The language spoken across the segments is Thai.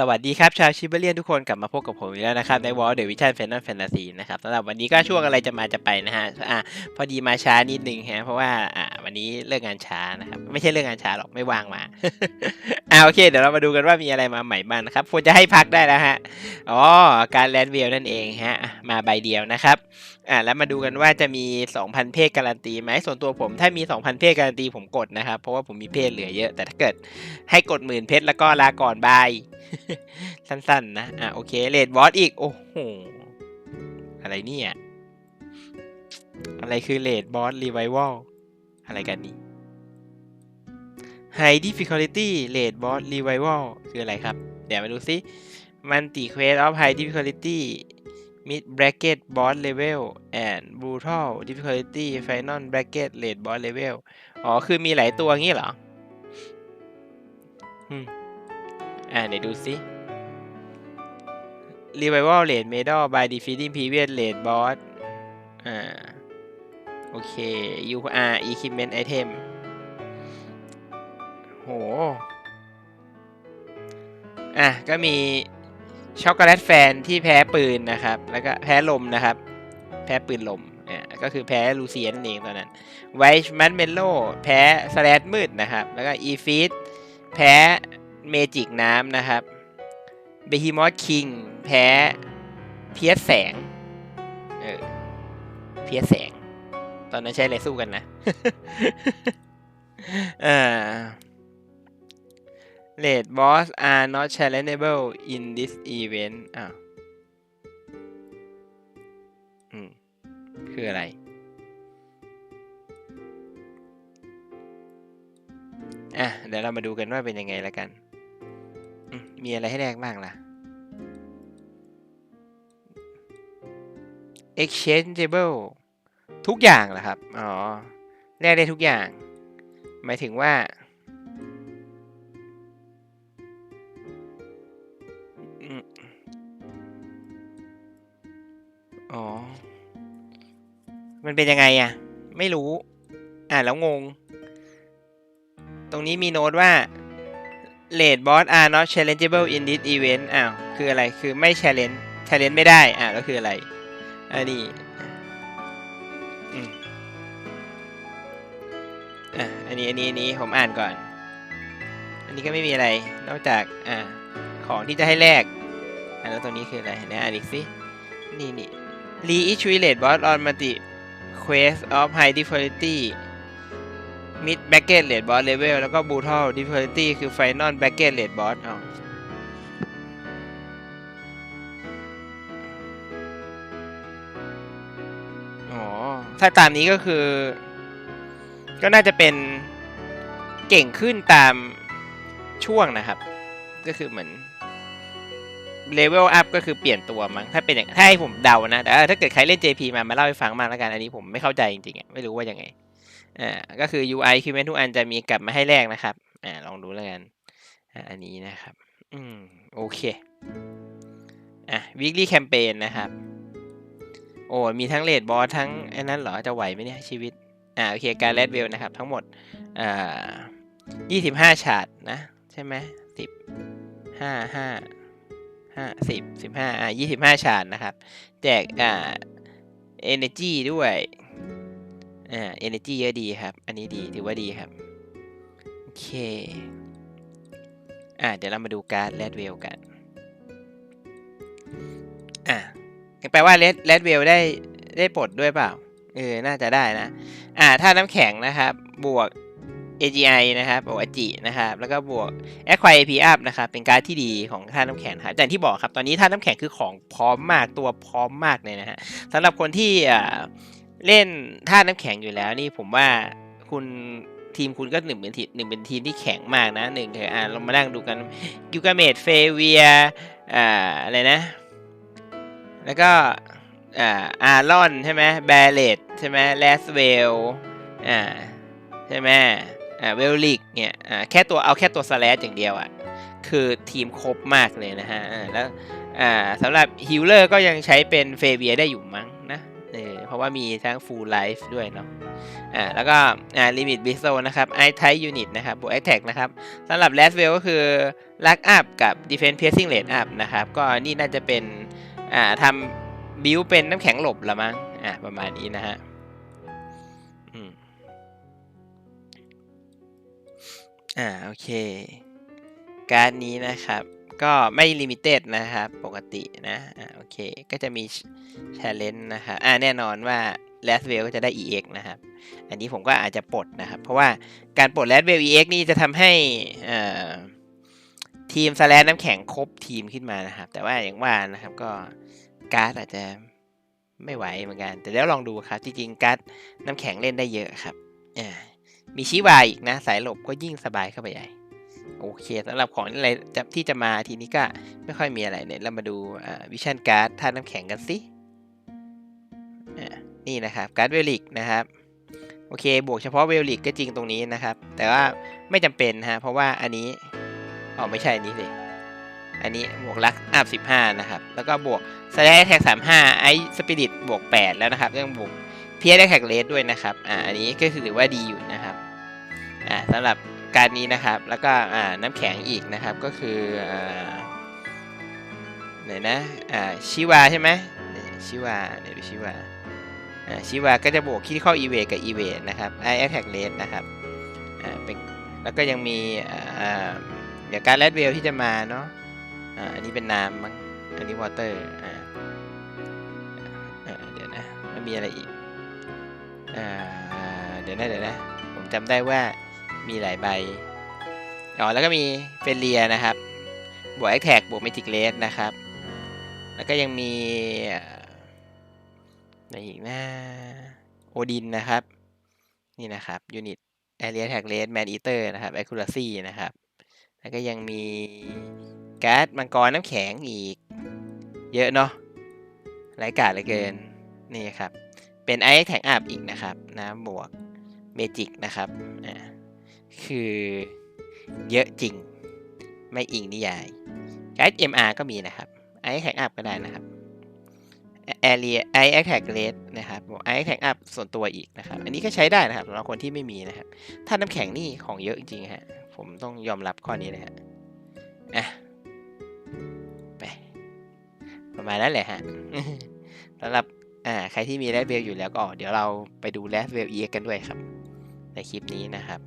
สวัสดีครับ ชาวชิบเบเรียนทุกคนกลับมาพบกับผมอีกแล้วนะครับ ในวอลเดวิชั่นแฟนตาแฟนตาซีนะครับสำหรับวันนี้ก็ช่วงอะไรจะมาจะไปนะฮะอะพอดีมาช้านิดนึงฮะเพราะว่าอะวันนี้เลิกงานช้านะครับ ไม่ใช่เลิกงานช้าหรอกไม่ว่างมาอ่าโอเค เดี๋ยวเรามาดูกันว่ามีอะไรมาใหม่บ้างนะครับควรจะให้พักได้แล้วฮะอ๋อการแลนด์เวลนั่นเองฮะอะมาใบเดียวนะครับ อ่าแล้วมาดูกันว่าจะมี 2,000 เพศการันตีไหมส่วนตัวผมถ้ามี 2,000 เพศการันตีผมกดนะครับ เพราะว่าผมมีเพศเหลือเยอะ แต่ถ้าเกิดให้กดหมื่นเพชรแล้วก็ลาก่อนบาย สั้นๆ นะ อะโอเคเลดบอสอีก โอ้โห อะไรเนี่ย อะไรคือเลดบอสรีไว a ลอะไรกันนี่ High difficulty เลดบอสรีไว a ลคืออะไรครับ เดี๋ยวมาดูซิมันติ quest of high difficulty mid bracket boss level and brutal difficulty final bracket late boss level อ๋อ คือมีหลายตัวงี้เหรอ อืม อ่าเดี๋ยวดูซิ Revival Rate Medal by defeating previous Rate Boss อ่า โอเค UR Equipment Item โห อะ ก็มี ช็อกโกแลตแฟนที่แพ้ปืนนะครับ แล้วก็แพ้ลมนะครับ แพ้ปืนลมอ่าก็คือแพ้ลูเซียนั่นเองตอนนั้นไวช์มันเมลโลแพ้สแลดมืดนะครับ แล้วก็อีฟีดแพ้เมจิกน้ำนะครับเบฮิมอสคิงแพ้เพียสแสงเออเพียสแสง ตอนนั้นใช้อะไรสู้กันนะ อ่า Late boss are not challengeable in this event อ้าวอืม คืออะไร อะ เดี๋ยวเรามาดูกันว่าเป็นยังไงแล้วกันมมีอะไรให้แลกบ้างล่ะ exchangeable ทุกอย่างเหรอครับ อ๋อ แลกได้ทุกอย่าง หมายถึงว่า เป็นยังไงอะไม่รู้ อ่าแล้วงง ตรงนี้มีโน้ตว่า late boss are not challengeable in this event อ้าวคืออะไรคือไม่ challenge challenge ไม่ได้ อ่าแล้วคืออะไรอันนี้อะอันนี้อันนี้อันนี้ผมอ่านก่อน อันนี้ก็ไม่มีอะไร นอกจากอ่าของที่จะให้แลกอะแล้วตรงนี้คืออะไรนะอ่านอีกสินี่นี่ re issue late boss on multi quest of high difficulty mid bracket late boss level แล้วก็ brutal difficulty คือ final bracket late boss อ๋ออ๋อถ้าตามนี้ก็คือ ก็น่าจะเป็นเก่งขึ้นตามช่วงนะครับ ก็คือเหมือน เลเวลอัพก็คือเปลี่ยนตัวมั้งถ้าเป็นอย่างถ้าให้ผมเดานะ แต่ถ้าเกิดใครเล่น JP มามาเล่าให้ฟังมากแล้วกัน อันนี้ผมไม่เข้าใจจริงๆไม่รู้ว่ายังไงอ่าก็คือ UI คือแมนทุกอันจะมีกลับมาให้แลกนะครับอ่าลองดูแล้วกันอ่าอันนี้นะครับ อืมโอเคอะ weekly campaign นะครับ โอ้มีทั้งเลดบอสทั้งอ้นั้นเหรอจะไหวไหมเนี่ยชีวิตอ่าโอเคการแลดเวลนะครับ ทั้งหมดอ่ายี่สิบห้าชาร์ตนะ ใช่ไหมสิบห้าห้า ห้าสิบสิบห้าอ่ายี่สิบห้าชาร์ตนะครับ แจกอ่า energy ด้วยอ่า energy เยอะดีครับ อันนี้ดีถือว่าดีครับ โอเค อ่าเดี๋ยวเรามาดูการ์ดแรดเวลกันอ่าแปลว่าแรดแรดเวลได้ได้ปลดด้วยเปล่า เออ น่าจะได้นะ อ่า ถ้าน้ำแข็งนะครับ บวก AGI นะครับบวกอจินะครับ แล้วก็บวก Acquire AP Up นะครับ เป็นการที่ดีของท่าน้ำแข็งครับอย่างที่บอกครับ ตอนนี้ท่าน้ำแข็งคือของพร้อมมากตัวพร้อมมากเลยนะฮะสำหรับคนที่เล่นท่าน้ำแข็งอยู่แล้วนี่ผมว่าคุณทีมคุณก็หนึ่งเป็นทีหนึ่งเป็นทีมที่แข็งมากนะหนึ่งเถอะอ่าเรามานั่งดูกันกิกาเมดเฟเวียอ่าอะไรนะ แล้วก็อ่าอารอนใช่ไหมแบเลตใช่ไหมแลสเวลอ่าใช่ไหม อ่าเวลลิกเนี่ยอ่าแค่ตัวเอาแค่ตัวสแลชอย่างเดียวอะคือทีมครบมากเลยนะฮะอ่าแล้วอ่าสำหรับฮิลเลอร์ก็ยังใช้เป็นเฟเวียได้อยู่มั้งนะเออเพราะว่ามีทั้ง full life ด้วยเนาะอ่าแล้วก็อ่า limit b i s o นะครับ i type unit นะครับบวก attack นะครับสำหรับ last w e l l ก็คือ luck up กับ defense piercing rate up นะครับ ก็นี่น่าจะเป็นอ่าทำบิวเป็นน้ำแข็งหลบละมั้งอ่าประมาณนี้นะฮะอืม อ่าโอเค การ์ดนี้นะครับ ก็ไม่ลิมิเต็ดนะครับ ปกตินะอ่าโอเค ก็จะมี challenge นะครับอ่าแน่นอนว่า last w e l l ก็จะได้ EX นะครับ อันนี้ผมก็อาจจะปลดนะครับ เพราะว่าการปลด last w e l l EX นี่จะทำให้อ่าทีมสแลนน้ำแข็งครบทีมขึ้นมานะครับ แต่ว่าอย่างว่านะครับก็การ์ดอาจจะไม่ไหวเหมือนกัน แต่เดี๋ยวลองดูครับ จริงๆการ์ดน้ำแข็งเล่นได้เยอะครับอ่า มีชิวาอีกนะ สายหลบก็ยิ่งสบายเข้าไปใหญ่โอเคสำหรับของอะไรที่จะมาทีนี้ก็ไม่ค่อยมีอะไรเนี่ยเรามาดูวิชั่นการ์ดท่าตุน้ำแข็งกันสินี่นะครับการ์ดเวลิกนะครับโอเค บวกเฉพาะเวลิกก็จริงตรงนี้นะครับ แต่ว่าไม่จำเป็นฮะเพราะว่าอันนี้อ๋อไม่ใช่อันนี้สิอันนี้บวกลักอัพสิบห้านะครับ แล้วก็บวกสแลแท็กสามห้าไอสปิริตบวกแปดแล้วนะครับยังบวกเพียร์แท็กเลสด้วยนะครับอ่าอันนี้ก็คือถือว่าดีอยู่นะครับ อ่าสำหรับการนี้นะครับ แล้วก็อ่าน้ำแข็งอีกนะครับก็คืออ่าไหนนะอ่าชิวาใช่ไหมชิวาไหนดูชิวาอ่าชิวาก็จะบวกที่เข้าอีเวกับอีเวนะครับไอแอคแท็กเลสนะครับอ่าเป็นแล้วก็ยังมีอ่าเดี๋ยวการแรดเวลที่จะมาเนาะอ่าอันนี้เป็นน้ำมั้งอันนี้วอเตอร์อ่าเดี๋ยวนะแล้วมีอะไรอีกอ่าเดี๋ยวนะเดี๋ยวนะผมจำได้ว่า มีหลายใบอ๋อแล้วก็มีเฟเลียนะครับ บวกแอคแท็กบวกเมจิกเลสนะครับ แล้วก็ยังมีอ่าในอีกน้าโอดินนะครับ นี่นะครับยูนิตแอเรียแท็กเลสแมนอีเตอร์นะครับ accuracy นะครับ แล้วก็ยังมีการ์ดมังกรน้ำแข็งอีก เยอะเนาะรายการเหลือเกิน นี่ครับ เป็นไอแท็กอัพอีกนะครับ น้ำบวกเมจิกนะครับอ่า คือ เยอะจริง ไม่อิงนิยายการ์ด MR ก็มีนะครับไอแท็กอัพก็ได้นะครับ area i attack rate นะครับ i attack up ส่วนตัวอีกนะครับ อันนี้ก็ใช้ได้นะครับสำหรับคนที่ไม่มีนะครับ ถ้าน้ำแข็งนี่ของเยอะจริงฮะ ผมต้องยอมรับข้อนี้เลยฮะอะไปประมาณนั้นแหละฮะสำหรับอ่าใครที่มีแรดเวลอยู่แล้วก็เดี๋ยวเราไปดูแรดเวลเอ็กกันด้วยครับ ในคลิปนี้นะครับ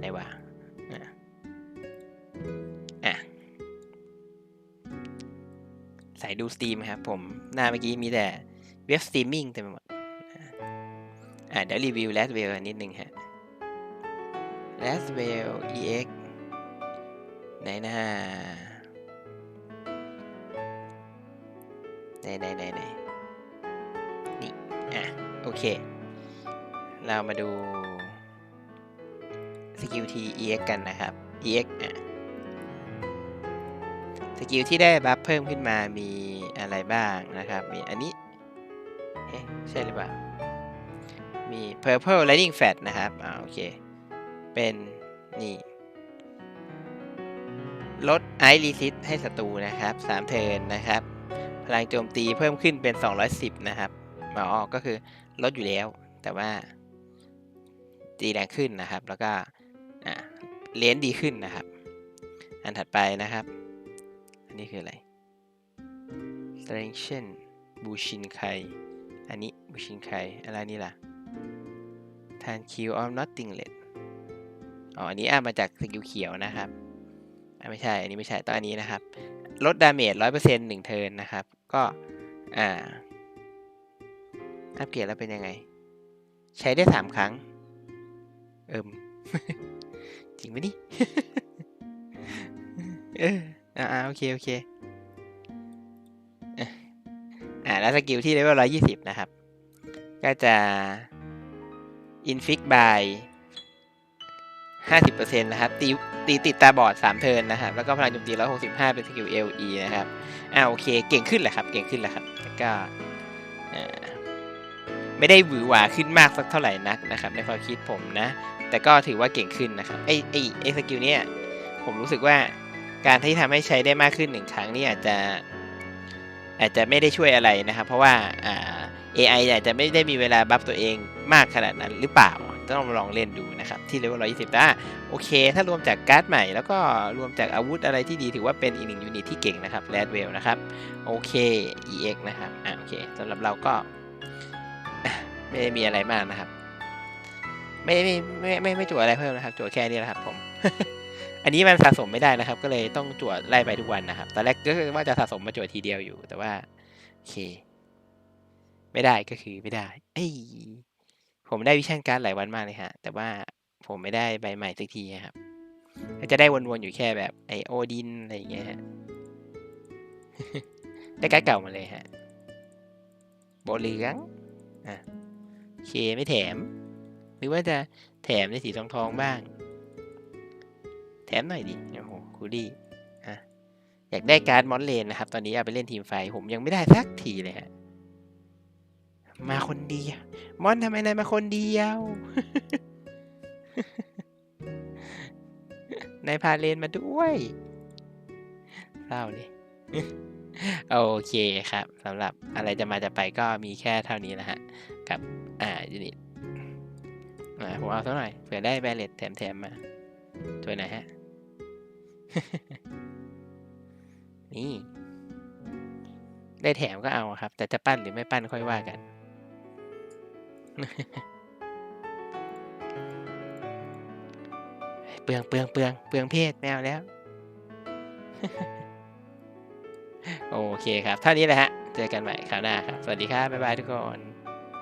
ได้ว่าอะอะสายดูสตรีมครับผม หน้าเมื่อกี้มีแต่เว็บสตรีมมิ่งเต็มไปหมดอ่าเดี๋ยวรีวิว Last w e l l นิดนึงฮะ Last w e l l EX ไหนนะไหนไหนไหนไหนนี่ อะ โอเค เรามาดู สกิลที EX กันนะครับ EX อะสกิลที่ได้บัฟเพิ่มขึ้นมามีอะไรบ้างนะครับ มีอันนี้เอ๊ะใช่หรือเปล่า มี Purple Lightning Fat นะครับอ่าโอเค เป็นนี่ลดไอรีซิตให้ศัตรูนะครับ 3 เทิร์นนะครับ พลังโจมตีเพิ่มขึ้นเป็น 210 นะครับอ๋อก็คือลดอยู่แล้ว แต่ว่าตีแรงขึ้นนะครับ แล้วก็ เลนดีขึ้นนะครับ อันถัดไปนะครับ อันนี้คืออะไร strengthen บูชินไคอันนี้บูชินไคอะไรนี่ล่ะ ทานคิวออม nottinglet อ๋อ อันนี้อ่านมาจากสกิลเขียวนะครับอ่าไม่ใช่ อันนี้ไม่ใช่ต้องอันนี้นะครับ ลดดาเมจร้อยเปอร์เซ็นต์หนึ่งเทิร์นนะครับ ก็ อ่า อัปเกรดแล้วเป็นยังไง ใช้ได้สามครั้ง เอิม จริงไหมนี่เอออ่าโอเค โอเคอ่าแล้วสกิลที่เลเวลร้อยยี่สิบนะครับ ก็จะ inflict by ห้าสิบเปอร์เซ็นต์นะครับ ตีตีติดตาบอดสามเทิร์นนะครับ แล้วก็พลังโจมตีร้อยหกสิบห้าเป็นสกิล LE นะครับ อ่าโอเค เก่งขึ้นแหละครับ เก่งขึ้นแหละครับ แล้วก็ ไม่ได้หวือหวาขึ้นมากสักเท่าไหร่นักนะครับในความคิดผมนะ แต่ก็ถือว่าเก่งขึ้นนะครับไอไอไอสกิลเนี้ยผมรู้สึกว่าการที่ทำให้ใช้ได้มากขึ้นหนึ่งครั้งนี่อาจจะอาจจะไม่ได้ช่วยอะไรนะครับ เพราะว่าอ่า AI อาจจะไม่ได้มีเวลาบัฟตัวเองมากขนาดนั้นหรือเปล่าต้องลองเล่นดูนะครับ ที่เลเวล120แต่ว่าโอเค ถ้ารวมจากการ์ดใหม่ แล้วก็รวมจากอาวุธอะไรที่ดีถือว่าเป็นอีกหนึ่งยูนิตที่เก่งนะครับแรดเวลนะครับ โอเค EX นะครับ อะโอเคสำหรับเราก็ ไม่ได้มีอะไรมากนะครับ ไม่ไม่ไม่ไม่ไม่จั่วอะไรเพิ่มนะครับ จั่วแค่นี้แหละครับผม อันนี้มันสะสมไม่ได้นะครับ ก็เลยต้องจั่วไล่ไปทุกวันนะครับ ตอนแรกก็คือว่าจะสะสมมาจั่วทีเดียวอยู่ แต่ว่าโอเค ไม่ได้ก็คือไม่ได้ เอ้ยผมได้วิชั่นการ์ดหลายวันมากเลยฮะ แต่ว่าผมไม่ได้ใบใหม่สักทีครับก็จะได้วนๆอยู่แค่แบบไอโอดินอะไรอย่างเงี้ยฮะได้การ์ดเก่ามาเลยฮะโบเหลืองอะ เคไม่แถม หรือว่าจะแถมในสีทองทองบ้าง แถมหน่อยดิโอ้โหคูลี่อะอยากได้การ์ดมอนเลนนะครับ ตอนนี้เอาไปเล่นทีมไฟ ผมยังไม่ได้สักทีเลยฮะมาคนเดียว มอนทำไมนายมาคนเดียวนายพาเลนมาด้วยเศร้าดิโอเคครับสำหรับอะไรจะมาจะไปก็มีแค่เท่านี้นะฮะกับ ยูนิตอ่าผมเอาสักหน่อยเผื่อได้แบลเลตแถมๆมาช่วยหน่อยฮะ นี่ ได้แถมก็เอาครับ แต่จะปั้นหรือไม่ปั้นค่อยว่ากัน เปลืองเปลืองเปลืองเปลืองเพศแมวแล้ว โอเคครับ เท่านี้แหละฮะ เจอกันใหม่คราวหน้าครับ สวัสดีครับ บ๊ายบายทุกคน